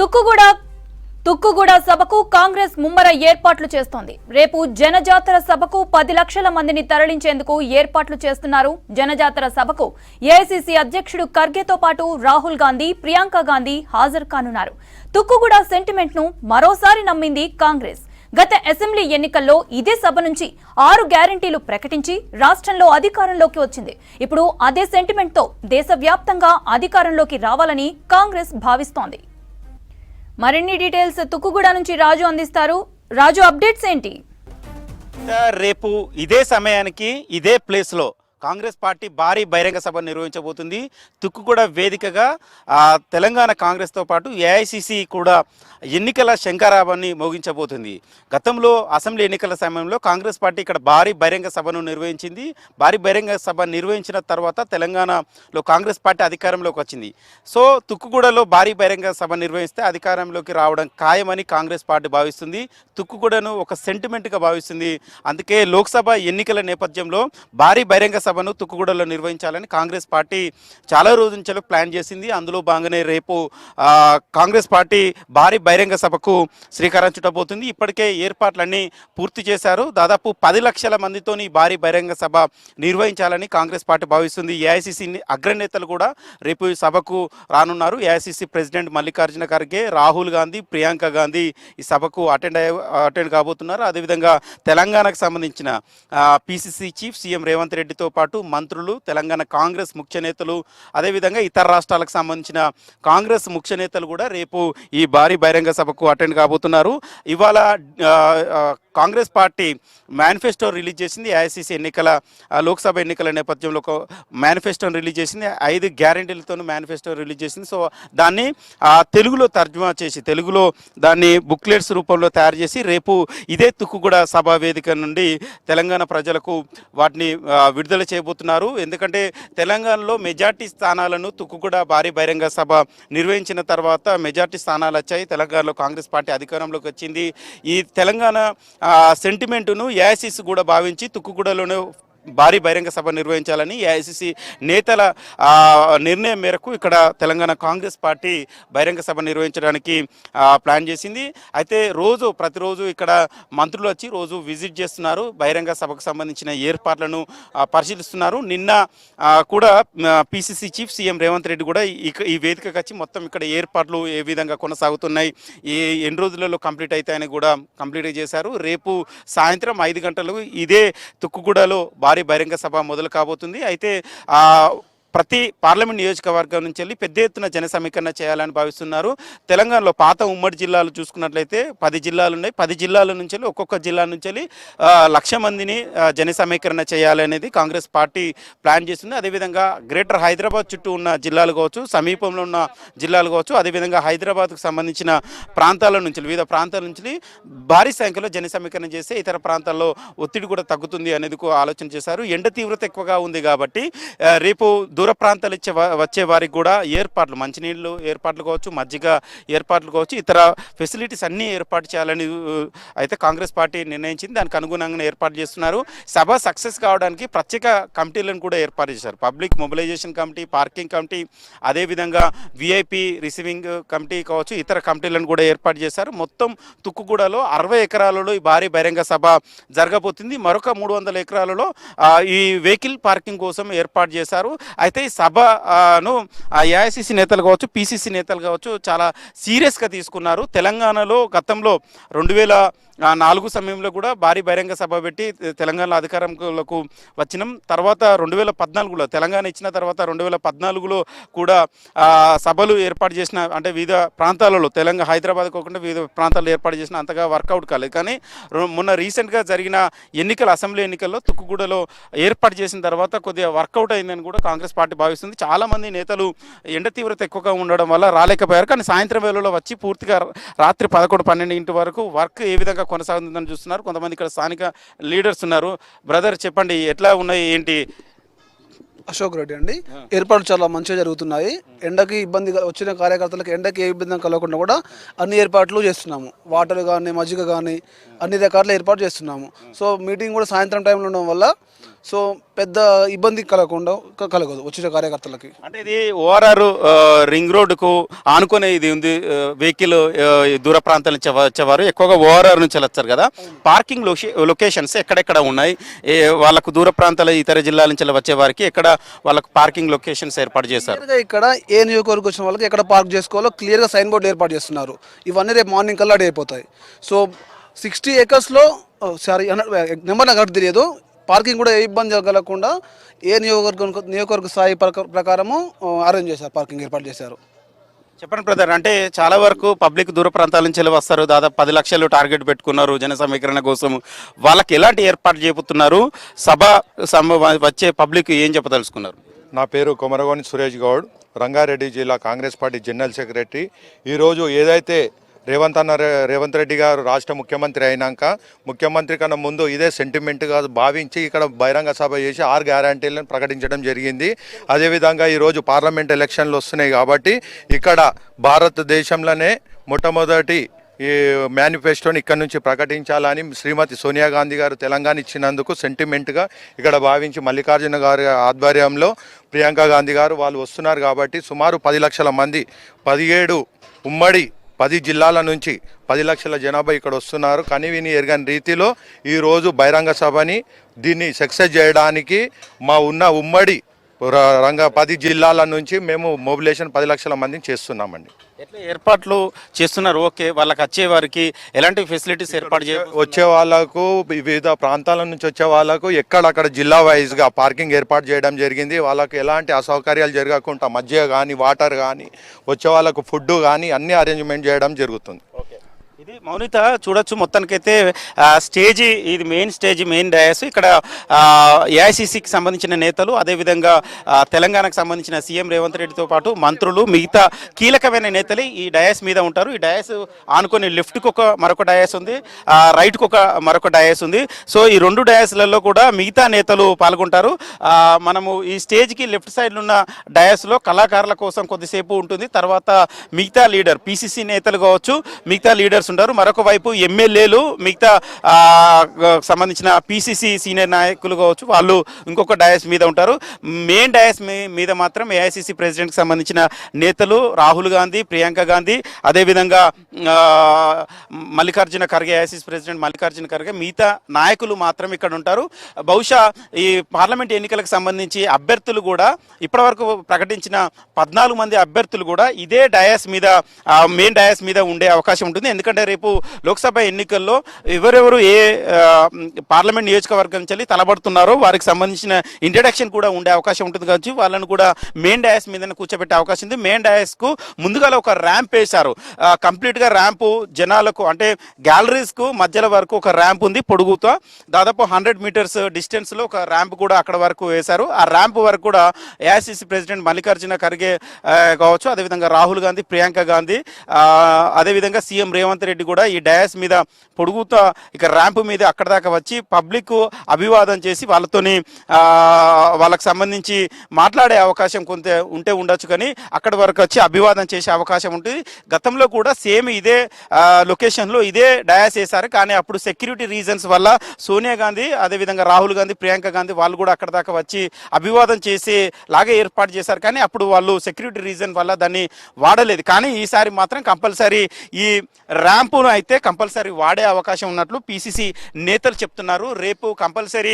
తుక్కుగూడ తుక్కుగూడ సభకు కాంగ్రెస్ ముమ్మర ఏర్పాట్లు చేస్తోంది. రేపు జనజాతర సభకు పది లక్షల మందిని తరలించేందుకు ఏర్పాట్లు చేస్తున్నారు. జనజాతర సభకు ఏఐసిసి అధ్యక్షుడు ఖర్గేతో పాటు రాహుల్ గాంధీ ప్రియాంక గాంధీ హాజరు కానున్నారు. తుక్కుగూడ సెంటిమెంట్ను మరోసారి నమ్మింది కాంగ్రెస్. గత అసెంబ్లీ ఎన్నికల్లో ఇదే సభ నుంచి ఆరు గ్యారంటీలు ప్రకటించి రాష్ట్రంలో అధికారంలోకి వచ్చింది. ఇప్పుడు అదే సెంటిమెంట్తో దేశవ్యాప్తంగా అధికారంలోకి రావాలని కాంగ్రెస్ భావిస్తోంది. మరిన్ని డీటెయిల్స్ తుక్కుగూడ నుంచి రాజు అందిస్తారు. రాజు అప్డేట్స్ ఏంటి? రేపు ఇదే సమయానికి ఇదే ప్లేస్లో కాంగ్రెస్ పార్టీ భారీ బహిరంగ సభ నిర్వహించబోతుంది. తుక్కుగూడ వేదికగా తెలంగాణ కాంగ్రెస్తో పాటు ఏఐసిసి కూడా ఎన్నికల శంకరాభాన్ని మోగించబోతుంది. గతంలో అసెంబ్లీ ఎన్నికల సమయంలో కాంగ్రెస్ పార్టీ ఇక్కడ భారీ బహిరంగ సభను నిర్వహించింది. భారీ బహిరంగ సభ నిర్వహించిన తర్వాత తెలంగాణలో కాంగ్రెస్ పార్టీ అధికారంలోకి వచ్చింది. సో తుక్కుగూడలో భారీ బహిరంగ సభ నిర్వహిస్తే అధికారంలోకి రావడం ఖాయమని కాంగ్రెస్ పార్టీ భావిస్తుంది. తుక్కుగూడను ఒక సెంటిమెంట్గా భావిస్తుంది. అందుకే లోక్సభ ఎన్నికల నేపథ్యంలో భారీ బహిరంగ సభను తుక్కుగూడలో నిర్వహించాలని కాంగ్రెస్ పార్టీ చాలా రోజుల నుంచి ప్లాన్ చేసింది. అందులో భాగంగానే రేపు కాంగ్రెస్ పార్టీ భారీ బహిరంగ సభకు శ్రీకారం చుట్టబోతుంది. ఇప్పటికే ఏర్పాట్లన్నీ పూర్తి చేశారు. దాదాపు పది లక్షల మందితోని భారీ బహిరంగ సభ నిర్వహించాలని కాంగ్రెస్ పార్టీ భావిస్తుంది. ఏఐసిసి అగ్రనేతలు కూడా రేపు సభకు రానున్నారు. ఏఐసిసి ప్రెసిడెంట్ మల్లికార్జున ఖర్గే రాహుల్ గాంధీ ప్రియాంక గాంధీ ఈ సభకు అటెండ్ అటెండ్ కాబోతున్నారు. అదేవిధంగా తెలంగాణకు సంబంధించిన పిసిసి చీఫ్ సీఎం రేవంత్ రెడ్డితో పాటు మంత్రులు తెలంగాణ కాంగ్రెస్ ముఖ్య నేతలు అదేవిధంగా ఇతర రాష్ట్రాలకు సంబంధించిన కాంగ్రెస్ ముఖ్య నేతలు కూడా రేపు ఈ భారీ బహిరంగ సభకు అటెండ్ కాబోతున్నారు. ఇవాళ కాంగ్రెస్ పార్టీ మేనిఫెస్టో రిలీజ్ చేసింది. ఏఐసిసి ఎన్నికల లోక్సభ ఎన్నికల నేపథ్యంలో ఒక మేనిఫెస్టోని రిలీజ్ చేసింది. ఐదు గ్యారంటీలతో మేనిఫెస్టో రిలీజ్ చేసింది. సో దాన్ని ఆ, తెలుగులో తర్జుమా చేసి తెలుగులో దాన్ని బుక్లెట్స్ రూపంలో తయారు చేసి రేపు ఇదే తుక్కుగూడ సభా వేదిక నుండి తెలంగాణ ప్రజలకు వాటిని విడుదల చేయబోతున్నారు. ఎందుకంటే తెలంగాణలో మెజార్టీ స్థానాలను తుక్కుగూడ భారీ బహిరంగ సభ నిర్వహించిన తర్వాత మెజార్టీ స్థానాలు వచ్చాయి. తెలంగాణలో కాంగ్రెస్ పార్టీ అధికారంలోకి వచ్చింది. ఈ తెలంగాణ సెంటిమెంటును యాసిస్ కూడా భావించి తుక్కుగూడలోనే భారీ బహిరంగ సభ నిర్వహించాలని ఏఐసిసి నేతల నిర్ణయం మేరకు ఇక్కడ తెలంగాణ కాంగ్రెస్ పార్టీ బహిరంగ సభ నిర్వహించడానికి ప్లాన్ చేసింది. అయితే రోజు ప్రతిరోజు ఇక్కడ మంత్రులు వచ్చి రోజు విజిట్ చేస్తున్నారు. బహిరంగ సభకు సంబంధించిన ఏర్పాట్లను పరిశీలిస్తున్నారు. నిన్న కూడా PCC chief CM Revanth Reddy కూడా ఇక ఈ వేదికకు వచ్చి మొత్తం ఇక్కడ ఏర్పాట్లు ఏ విధంగా కొనసాగుతున్నాయి ఏ ఎన్ని రోజులలో కంప్లీట్ అవుతాయని కూడా కంప్లీట్ చేశారు. రేపు సాయంత్రం ఐదు గంటలకు ఇదే తుక్కుగూడలో భారీ బహిరంగ సభ మొదలు కాబోతుంది. అయితే ఆ, ప్రతి పార్లమెంట్ నియోజకవర్గం నుంచి వెళ్ళి పెద్ద ఎత్తున జన సమీకరణ చేయాలని భావిస్తున్నారు. తెలంగాణలో పాత ఉమ్మడి జిల్లాలు చూసుకున్నట్లయితే పది జిల్లాలు ఉన్నాయి. పది జిల్లాల నుంచి వెళ్ళి ఒక్కొక్క జిల్లా నుంచి వెళ్ళి లక్ష మందిని జన సమీకరణ చేయాలనేది కాంగ్రెస్ పార్టీ ప్లాన్ చేస్తుంది. అదేవిధంగా గ్రేటర్ హైదరాబాద్ చుట్టూ ఉన్న జిల్లాలు కావచ్చు సమీపంలో ఉన్న జిల్లాలు కావచ్చు అదేవిధంగా హైదరాబాద్కు సంబంధించిన ప్రాంతాల నుంచి వివిధ ప్రాంతాల నుంచి భారీ సంఖ్యలో జన సమీకరణ చేస్తే ఇతర ప్రాంతాల్లో ఒత్తిడి కూడా తగ్గుతుంది అనేది ఆలోచన చేశారు. ఎండ తీవ్రత ఎక్కువగా ఉంది కాబట్టి రేపు దూర దూర ప్రాంతాలు ఇచ్చే వచ్చే వారికి కూడా ఏర్పాట్లు మంచినీళ్ళు ఏర్పాట్లు కావచ్చు మజ్జిగ ఏర్పాట్లు కావచ్చు ఇతర ఫెసిలిటీస్ అన్నీ ఏర్పాటు చేయాలని అయితే కాంగ్రెస్ పార్టీ నిర్ణయించింది. దానికి అనుగుణంగా ఏర్పాటు చేస్తున్నారు. సభ సక్సెస్ కావడానికి ప్రత్యేక కమిటీలను కూడా ఏర్పాటు చేశారు. Public mobilisation committee parking committee అదేవిధంగా విఐపి రిసీవింగ్ కమిటీ కావచ్చు ఇతర కమిటీలను కూడా ఏర్పాటు చేశారు. మొత్తం తుక్కుగూడలో అరవై ఎకరాలలో ఈ భారీ బహిరంగ సభ జరగబోతుంది. మరొక మూడు వందల ఎకరాలలో ఈ వెహికల్ పార్కింగ్ కోసం ఏర్పాటు చేశారు. అయితే ఈ సభను ఏఐసిసి నేతలు కావచ్చు పిసిసి నేతలు కావచ్చు చాలా సీరియస్గా తీసుకున్నారు. తెలంగాణలో గతంలో రెండు వేల నాలుగు సమయంలో కూడా భారీ బహిరంగ సభ పెట్టి తెలంగాణ తెలంగాణలో అధికారంలోకి వచ్చినాం. తర్వాత రెండు వేల పద్నాలుగులో తెలంగాణ ఇచ్చిన తర్వాత రెండు వేల పద్నాలుగులో కూడా సభలు ఏర్పాటు చేసిన అంటే వివిధ ప్రాంతాలలో తెలంగాణ హైదరాబాద్ కాకుండా వివిధ ప్రాంతాల్లో ఏర్పాటు చేసిన అంతగా వర్కౌట్ కాలేదు. కానీ మొన్న రీసెంట్గా జరిగిన ఎన్నికల అసెంబ్లీ ఎన్నికల్లో తుక్కుగూడలో ఏర్పాటు చేసిన తర్వాత కొద్దిగా వర్కౌట్ అయిందని కూడా కాంగ్రెస్ పార్టీ భావిస్తుంది. చాలామంది నేతలు ఎండ తీవ్రత ఎక్కువగా ఉండడం వల్ల రాలేకపోయారు. కానీ సాయంత్రం వేళలో వచ్చి పూర్తిగా రాత్రి పదకొండు పన్నెండింటి వరకు వర్క్ ఏ విధంగా కొనసాగుతుందని చూస్తున్నారు. కొంతమంది ఇక్కడ స్థానిక లీడర్స్ ఉన్నారు. బ్రదర్ చెప్పండి ఎట్లా ఉన్నాయి ఏంటి? అశోక్ రెడ్డి అండి. ఏర్పాట్లు చాలా మంచిగా జరుగుతున్నాయి. ఎండకి ఇబ్బంది వచ్చిన కార్యకర్తలకు ఎండకి ఏ ఇబ్బంది కలగకుండా కూడా అన్ని ఏర్పాట్లు చేస్తున్నాము. వాటర్ కానీ మజ్జిగ కానీ అన్ని రకాల ఏర్పాటు చేస్తున్నాము. సో మీటింగ్ కూడా సాయంత్రం టైంలో ఉండడం వల్ల సో పెద్ద ఇబ్బంది కలగకుండా కలగదు వచ్చిన కార్యకర్తలకి. అంటే ఇది ఓఆర్ఆర్ రింగ్ రోడ్డుకు ఆనుకునే ఇది ఉంది వెహికల్ దూర ప్రాంతాల నుంచి వచ్చేవారు ఎక్కువగా ఓఆర్ఆర్ నుంచి వచ్చారు కదా. పార్కింగ్ లొకేషన్స్ ఎక్కడెక్కడ ఉన్నాయి? ఏ వాళ్ళకు దూర ప్రాంతాల ఇతర జిల్లాల నుంచి వచ్చే వారికి ఎక్కడ వాళ్ళకు పార్కింగ్ లొకేషన్స్ ఏర్పాటు చేశారు? ఇక్కడ ఏ నియోజకవర్గం వచ్చిన వాళ్ళకి ఎక్కడ పార్క్ చేసుకోవాలో క్లియర్గా సైన్ బోర్డు ఏర్పాటు చేస్తున్నారు. ఇవన్నీ రేపు మార్నింగ్ కల్లా అయిపోతాయి సో సిక్స్టీ ఏకర్స్లో సారీ నెంబర్ నాకు తెలియదు. పార్కింగ్ కూడా ఏ ఇబ్బంది కలగకుండా ఏ నియోజకవర్గం నియోజకవర్గ స్థాయి ప్రక- ప్రకారము అరేంజ్ చేశారు పార్కింగ్ ఏర్పాటు చేశారు. చెప్పండి బ్రదర్ అంటే చాలా వరకు పబ్లిక్ దూర ప్రాంతాల నుంచి వెళ్ళి వస్తారు. దాదాపు పది లక్షలు టార్గెట్ పెట్టుకున్నారు జన సమీకరణ కోసం. వాళ్ళకి ఎలాంటి ఏర్పాటు చేపుతున్నారు? సభ వచ్చే పబ్లిక్ ఏం చెప్పదలుచుకున్నారు? నా పేరు కొమరగోని సురేష్ గౌడ్. రంగారెడ్డి జిల్లా కాంగ్రెస్ పార్టీ జనరల్ సెక్రటరీ. ఈరోజు ఏదైతే రేవంత్ అన్న రేవంత్ రెడ్డి గారు రాష్ట్ర ముఖ్యమంత్రి అయినాక ముఖ్యమంత్రి కన్నా ముందు ఇదే సెంటిమెంట్గా భావించి ఇక్కడ బహిరంగ సభ చేసి ఆరు గ్యారంటీలను ప్రకటించడం జరిగింది. అదేవిధంగా ఈరోజు పార్లమెంట్ ఎలక్షన్లు వస్తున్నాయి కాబట్టి ఇక్కడ భారతదేశంలోనే మొట్టమొదటి ఈ మేనిఫెస్టోని ఇక్కడ నుంచి ప్రకటించాలని శ్రీమతి సోనియా గాంధీ గారు తెలంగాణ ఇచ్చినందుకు సెంటిమెంట్గా ఇక్కడ భావించి మల్లికార్జున గారి ఆధ్వర్యంలో ప్రియాంక గాంధీ గారు వాళ్ళు వస్తున్నారు కాబట్టి సుమారు పది లక్షల మంది పదిహేడు ఉమ్మడి పది జిల్లాల నుంచి పది లక్షల జనాభా ఇక్కడ వస్తున్నారు. కానీ విని ఎరగని రీతిలో ఈరోజు బహిరంగ సభని దీన్ని సక్సెస్ చేయడానికి మా ఉన్న ఉమ్మడి రంగ పది జిల్లాల నుంచి మేము మొబిలేషన్ పది లక్షల మందిని చేస్తున్నామండి. ఎట్లా ఏర్పాట్లు చేస్తున్నారు? ఓకే వాళ్ళకి వచ్చే వారికి ఎలాంటి ఫెసిలిటీస్ ఏర్పాటు చే వచ్చే వాళ్ళకు వివిధ ప్రాంతాల నుంచి వచ్చే వాళ్ళకు ఎక్కడక్కడ జిల్లా వైజ్గా పార్కింగ్ ఏర్పాటు చేయడం జరిగింది. వాళ్ళకు ఎలాంటి అసౌకర్యాలు జరగకుండా మధ్య కానీ వాటర్ కానీ వచ్చే వాళ్ళకు ఫుడ్ కానీ అన్ని అరేంజ్మెంట్ చేయడం జరుగుతుంది. ఇది మౌనిత చూడొచ్చు మొత్తానికైతే ఆ, స్టేజీ ఇది మెయిన్ స్టేజ్ మెయిన్ డయాస్. ఇక్కడ ఏఐసిసికి సంబంధించిన నేతలు అదేవిధంగా తెలంగాణకు సంబంధించిన సీఎం రేవంత్ రెడ్డితో పాటు మంత్రులు మిగతా కీలకమైన నేతలు ఈ డయాస్ మీద ఉంటారు. ఈ డయాస్ ఆనుకొని లెఫ్ట్కి ఒక మరొక డయాస్ ఉంది రైట్కి ఒక మరొక డయాస్ ఉంది. సో ఈ రెండు డయాస్లలో కూడా మిగతా నేతలు పాల్గొంటారు. మనము ఈ స్టేజ్కి లెఫ్ట్ సైడ్ ఉన్న డయాస్లో కళాకారుల కోసం కొద్దిసేపు ఉంటుంది. తర్వాత మిగతా లీడర్ పిసిసి నేతలు కావచ్చు మిగతా లీడర్స్ ఉంటారు మరొక వైపు ఎమ్మెల్యేలు మిగతా సంబంధించిన పిసిసి సీనియర్ నాయకులు కావచ్చు వాళ్ళు ఇంకొక డయాస్ మీద ఉంటారు. మెయిన్ డయాస్ మీ- మీద మాత్రం ఏఐసిసి ప్రెసిడెంట్కి సంబంధించిన నేతలు రాహుల్ గాంధీ ప్రియాంక గాంధీ అదేవిధంగా మల్లికార్జున ఖర్గే ఏఐసిసి ప్రెసిడెంట్ మల్లికార్జున ఖర్గే మిగతా నాయకులు మాత్రం ఇక్కడ ఉంటారు. బహుశా ఈ పార్లమెంట్ ఎన్నికలకు సంబంధించి అభ్యర్థులు కూడా ఇప్పటివరకు ప్రకటించిన పద్నాలుగు మంది అభ్యర్థులు కూడా ఇదే డయాస్ మీద మెయిన్ డయాస్ మీద ఉండే అవకాశం ఉంటుంది. ఎందుకంటే రేపు లోక్సభ ఎన్నికల్లో ఎవరెవరు ఏ పార్లమెంట్ నియోజకవర్గం నుంచి తలబడుతున్నారో వారికి సంబంధించిన ఇంట్రడక్షన్ కూడా ఉండే అవకాశం ఉంటుంది కావచ్చు వాళ్ళని కూడా మెయిన్ డయాస్ మీద కూర్చోబెట్టే అవకాశం ఉంది. మెయిన్ డయాస్కు ముందుగా ఒక ర్యాంప్ వేశారు. కంప్లీట్గా కంప్లీట్గా ర్యాంపు జనాలకు అంటే గ్యాలరీస్కు మధ్యలో వరకు ఒక ర్యాంప్ ఉంది పొడుగుతో. దాదాపు హండ్రెడ్ మీటర్స్ డిస్టెన్స్లో ఒక ర్యాంప్ కూడా అక్కడ వరకు వేశారు. ఆ ర్యాంప్ వరకు కూడా ఏఐసిసి ప్రెసిడెంట్ మల్లికార్జున ఖర్గే కావచ్చు. అదేవిధంగా రాహుల్ గాంధీ ప్రియాంక గాంధీ అదేవిధంగా సీఎం రేవంత్ రెడ్డి కూడా ఈ డయాస్ మీద పొడుగుతో ఇక ర్యాంప్ మీద అక్కడ దాకా వచ్చి పబ్లిక్ అభివాదం చేసి వాళ్ళతోని వాళ్ళకి సంబంధించి మాట్లాడే అవకాశం కొంత ఉంటే ఉండొచ్చు కానీ అక్కడి వరకు వచ్చి అభివాదం చేసే అవకాశం ఉంటుంది. గతంలో కూడా సేమ్ ఇదే లొకేషన్లో ఇదే డయాస్ వేశారు కానీ అప్పుడు సెక్యూరిటీ రీజన్స్ వల్ల సోనియా గాంధీ అదేవిధంగా రాహుల్ గాంధీ ప్రియాంక గాంధీ వాళ్ళు కూడా అక్కడ దాకా వచ్చి అభివాదం చేసి లాగే ఏర్పాటు చేశారు. కానీ అప్పుడు వాళ్ళు సెక్యూరిటీ రీజన్ వల్ల దాన్ని వాడలేదు. కానీ ఈసారి మాత్రం కంపల్సరీ ఈ షాంపూను అయితే కంపల్సరీ వాడే అవకాశం ఉన్నట్లు పిసిసి నేతలు చెప్తున్నారు. రేపు కంపల్సరీ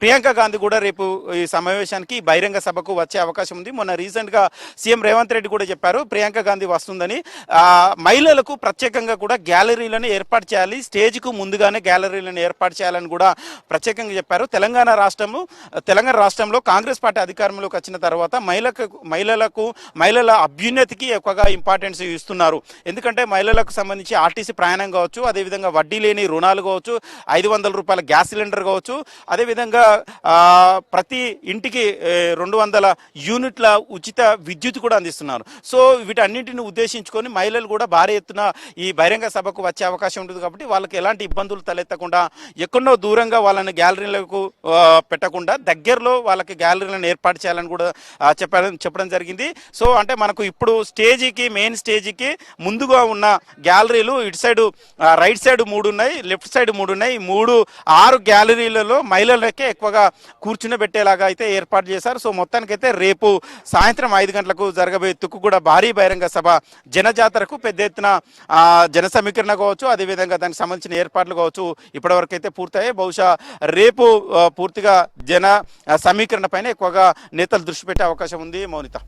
ప్రియాంక గాంధీ కూడా రేపు ఈ సమావేశానికి బహిరంగ సభకు వచ్చే అవకాశం ఉంది. మొన్న రీసెంట్గా సీఎం రేవంత్ రెడ్డి కూడా చెప్పారు ప్రియాంక గాంధీ వస్తుందని. మహిళలకు ప్రత్యేకంగా కూడా గ్యాలరీలను ఏర్పాటు చేయాలి. స్టేజ్కు ముందుగానే గ్యాలరీలను ఏర్పాటు చేయాలని కూడా ప్రత్యేకంగా చెప్పారు. తెలంగాణ రాష్ట్రము తెలంగాణ రాష్ట్రంలో కాంగ్రెస్ పార్టీ అధికారంలోకి వచ్చిన తర్వాత మహిళలకు మహిళలకు మహిళల అభ్యున్నతికి ఎక్కువగా ఇంపార్టెన్స్ ఇస్తున్నారు. ఎందుకంటే మహిళలకు సంబంధించి ఆర్టీసీ ప్రయాణం కావచ్చు అదేవిధంగా వడ్డీ లేని రుణాలు కావచ్చు ఐదు వందల రూపాయల గ్యాస్ సిలిండర్ కావచ్చు అదేవిధంగా ప్రతి ఇంటికి రెండు వందల యూనిట్ల ఉచిత విద్యుత్ కూడా అందిస్తున్నారు. సో వీటన్నింటిని ఉద్దేశించుకొని మహిళలు కూడా భారీ ఎత్తున ఈ బహిరంగ సభకు వచ్చే అవకాశం ఉంటుంది కాబట్టి వాళ్ళకి ఎలాంటి ఇబ్బందులు తలెత్తకుండా ఎక్కడో దూరంగా వాళ్ళని గ్యాలరీలకు పెట్టకుండా దగ్గరలో వాళ్ళకి గ్యాలరీలను ఏర్పాటు చేయాలని కూడా చెప్పడం చెప్పడం జరిగింది. సో అంటే మనకు ఇప్పుడు స్టేజీకి మెయిన్ స్టేజీకి ముందుగా ఉన్న గ్యాలరీ గ్యాలరీలు ఇటు సైడ్ రైట్ సైడ్ మూడు ఉన్నాయి లెఫ్ట్ సైడ్ మూడు ఉన్నాయి. మూడు ఆరు గ్యాలరీలలో మహిళలకే ఎక్కువగా కూర్చుని పెట్టేలాగా అయితే ఏర్పాటు చేశారు. సో మొత్తానికైతే రేపు సాయంత్రం ఐదు గంటలకు జరగబోయే తుక్కు కూడా భారీ బహిరంగ సభ జనజాతరకు పెద్ద ఎత్తున జన సమీకరణ కావచ్చు అదేవిధంగా దానికి సంబంధించిన ఏర్పాట్లు కావచ్చు ఇప్పటివరకు అయితే పూర్తయ్యాయి. బహుశా రేపు పూర్తిగా జన సమీకరణ పైన ఎక్కువగా నేతలు దృష్టి పెట్టే అవకాశం ఉంది. మౌనిత.